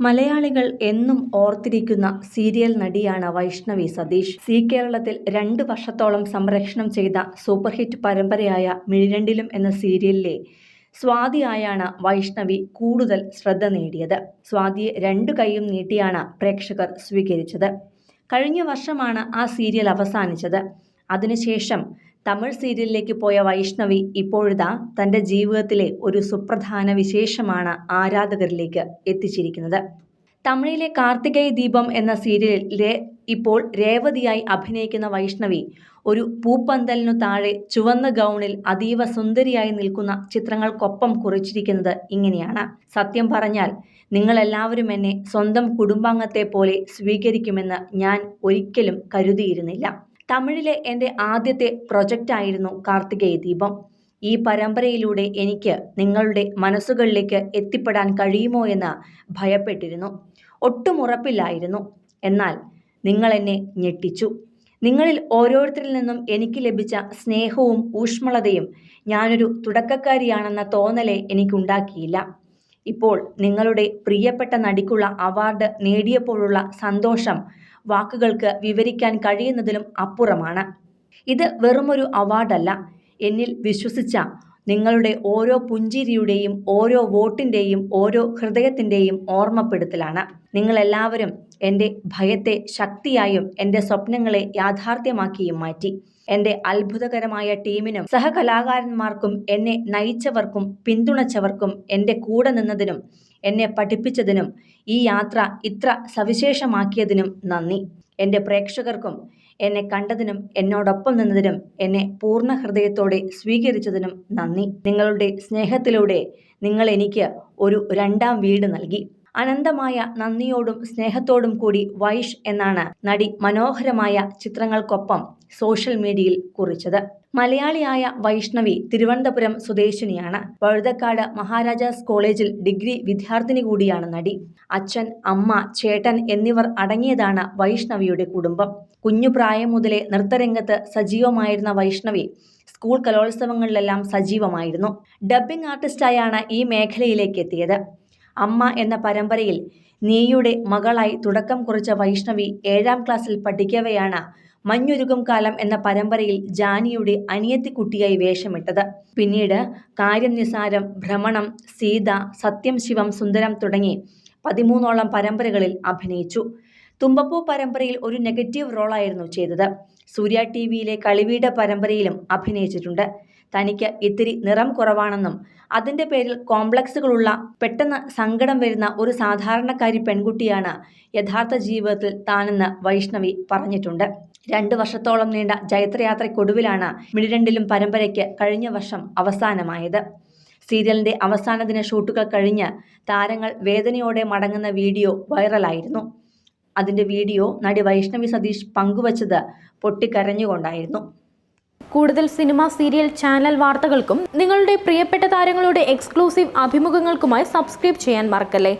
മലയാളികൾ എന്നും ഓർത്തിരിക്കുന്ന സീരിയൽ നടിയാണ് വൈഷ്ണവി സതീഷ്. സി കേരളത്തിൽ രണ്ട് വർഷത്തോളം സംരക്ഷണം ചെയ്ത സൂപ്പർഹിറ്റ് പരമ്പരയായ മിഴിരണ്ടിലും എന്ന സീരിയലിലെ സ്വാതിയായാണ് വൈഷ്ണവി കൂടുതൽ ശ്രദ്ധ നേടിയത്. സ്വാതിയെ രണ്ടു കൈയും നീട്ടിയാണ് പ്രേക്ഷകർ സ്വീകരിച്ചത്. കഴിഞ്ഞ വർഷമാണ് ആ സീരിയൽ അവസാനിച്ചത്. അതിനുശേഷം തമിഴ് സീരിയലിലേക്ക് പോയ വൈഷ്ണവി ഇപ്പോഴിതാ തന്റെ ജീവിതത്തിലെ ഒരു സുപ്രധാന വിശേഷമാണ് ആരാധകരിലേക്ക് എത്തിച്ചിരിക്കുന്നത്. തമിഴിലെ കാർത്തികേയ ദീപം എന്ന സീരിയലിലെ ഇപ്പോൾ രേവതിയായി അഭിനയിക്കുന്ന വൈഷ്ണവി ഒരു പൂപ്പന്തലിനു താഴെ ചുവന്ന ഗൗണിൽ അതീവ സുന്ദരിയായി നിൽക്കുന്ന ചിത്രങ്ങൾക്കൊപ്പം കുറിച്ചിരിക്കുന്നത് ഇങ്ങനെയാണ്. സത്യം പറഞ്ഞാൽ നിങ്ങളെല്ലാവരും എന്നെ സ്വന്തം കുടുംബാംഗത്തെ പോലെ സ്വീകരിക്കുമെന്ന് ഞാൻ ഒരിക്കലും കരുതിയിരുന്നില്ല. തമിഴിലെ എന്റെ ആദ്യത്തെ പ്രൊജക്റ്റായിരുന്നു കാർത്തികേയ ദീപം. ഈ പരമ്പരയിലൂടെ എനിക്ക് നിങ്ങളുടെ മനസ്സുകളിലേക്ക് എത്തിപ്പെടാൻ കഴിയുമോ എന്ന് ഭയപ്പെട്ടിരുന്നു. ഒട്ടും ഉറപ്പില്ലായിരുന്നു. എന്നാൽ നിങ്ങൾ എന്നെ ഞെട്ടിച്ചു. നിങ്ങളിൽ ഓരോരുത്തരിൽ നിന്നും എനിക്ക് ലഭിച്ച സ്നേഹവും ഊഷ്മളതയും ഞാനൊരു തുടക്കക്കാരിയാണെന്ന തോന്നലെ എനിക്കുണ്ടാക്കിയില്ല. ഇപ്പോൾ നിങ്ങളുടെ പ്രിയപ്പെട്ട നടിക്കുള്ള അവാർഡ് നേടിയപ്പോഴുള്ള സന്തോഷം വാക്കുകൾക്ക് വിവരിക്കാൻ കഴിയുന്നതിലും അപ്പുറമാണ്. ഇത് വെറുമൊരു അവാർഡല്ല എന്നിൽ വിശ്വസിച്ച നിങ്ങളുടെ ഓരോ പുഞ്ചിരിയുടെയും ഓരോ വോട്ടിന്റെയും ഓരോ ഹൃദയത്തിന്റെയും ഓർമ്മപ്പെടുത്തലാണ്. നിങ്ങളെല്ലാവരും എന്റെ ഭയത്തെ ശക്തിയായും എന്റെ സ്വപ്നങ്ങളെ യാഥാർത്ഥ്യമാക്കിയും മാറ്റി. എന്റെ അത്ഭുതകരമായ ടീമിനും സഹകലാകാരന്മാർക്കും എന്നെ നയിച്ചവർക്കും പിന്തുണച്ചവർക്കും എന്റെ കൂടെ നിന്നതിനും എന്നെ പഠിപ്പിച്ചതിനും ഈ യാത്ര ഇത്ര സവിശേഷമാക്കിയതിനും നന്ദി. എന്റെ പ്രേക്ഷകർക്കും എന്നെ കണ്ടതിനും എന്നോടൊപ്പം നിന്നതിനും എന്നെ പൂർണ ഹൃദയത്തോടെ സ്വീകരിച്ചതിനും നന്ദി. നിങ്ങളുടെ സ്നേഹത്തിലൂടെ നിങ്ങൾ എനിക്ക് ഒരു രണ്ടാം വീട് നൽകി. അനന്തമായ നന്ദിയോടും സ്നേഹത്തോടും കൂടി വൈഷ് എന്നാണ് നടി മനോഹരമായ ചിത്രങ്ങൾക്കൊപ്പം സോഷ്യൽ മീഡിയയിൽ കുറിച്ചത്. മലയാളിയായ വൈഷ്ണവി തിരുവനന്തപുരം സ്വദേശിനിയാണ്. വഴുതക്കാട് മഹാരാജാസ് കോളേജിൽ ഡിഗ്രി വിദ്യാർത്ഥിനി കൂടിയാണ് നടി. അച്ഛൻ അമ്മ ചേട്ടൻ എന്നിവർ അടങ്ങിയതാണ് വൈഷ്ണവിയുടെ കുടുംബം. കുഞ്ഞു പ്രായം മുതലേ നൃത്തരംഗത്ത് സജീവമായിരുന്ന വൈഷ്ണവി സ്കൂൾ കലോത്സവങ്ങളിലെല്ലാം സജീവമായിരുന്നു. ഡബ്ബിംഗ് ആർട്ടിസ്റ്റായാണ് ഈ മേഖലയിലേക്ക് എത്തിയത്. അമ്മ എന്ന പരമ്പരയിൽ നീയുടെ മകളായി തുടക്കം കുറിച്ച വൈഷ്ണവി ഏഴാം ക്ലാസ്സിൽ പഠിക്കവെയാണ് മഞ്ഞുരുകും കാലം എന്ന പരമ്പരയിൽ ജാനിയുടെ അനിയത്തിക്കുട്ടിയായി വേഷമിട്ടത്. പിന്നീട് കാര്യം നിസാരം ഭ്രമണം സീത സത്യം ശിവം സുന്ദരം തുടങ്ങി പതിമൂന്നോളം പരമ്പരകളിൽ അഭിനയിച്ചു. തുമ്പപ്പൂ പരമ്പരയിൽ ഒരു നെഗറ്റീവ് റോളായിരുന്നു ചെയ്തത്. സൂര്യ ടി വിയിലെ കളിവീട പരമ്പരയിലും അഭിനയിച്ചിട്ടുണ്ട്. തനിക്ക് ഇത്തിരി നിറം കുറവാണെന്നും അതിന്റെ പേരിൽ കോംപ്ലക്സുകളുള്ള പെട്ടെന്ന് സങ്കടം വരുന്ന ഒരു സാധാരണക്കാരി പെൺകുട്ടിയാണ് യഥാർത്ഥ ജീവിതത്തിൽ താനെന്ന് വൈഷ്ണവി പറഞ്ഞിട്ടുണ്ട്. രണ്ട് വർഷത്തോളം നീണ്ട ജൈത്രയാത്രയ്ക്കൊടുവിലാണ് മിടിരണ്ടിലും പരമ്പരയ്ക്ക് കഴിഞ്ഞ വർഷം അവസാനമായത്. സീരിയലിന്റെ അവസാന ദിന ഷൂട്ടുകൾ കഴിഞ്ഞ് താരങ്ങൾ വേദനയോടെ മടങ്ങുന്ന വീഡിയോ വൈറലായിരുന്നു. അതിന്റെ വീഡിയോ നടി വൈഷ്ണവി സതീഷ് പങ്കുവച്ചത് പൊട്ടിക്കരഞ്ഞുകൊണ്ടായിരുന്നു. കൂടുതൽ സിനിമ സീരിയൽ ചാനൽ വാർത്തകൾക്കും നിങ്ങളുടെ പ്രിയപ്പെട്ട താരങ്ങളുടെ എക്സ്ക്ലൂസീവ് അഭിമുഖങ്ങൾക്കുമായി സബ്സ്ക്രൈബ് ചെയ്യാൻ മറക്കല്ലേ?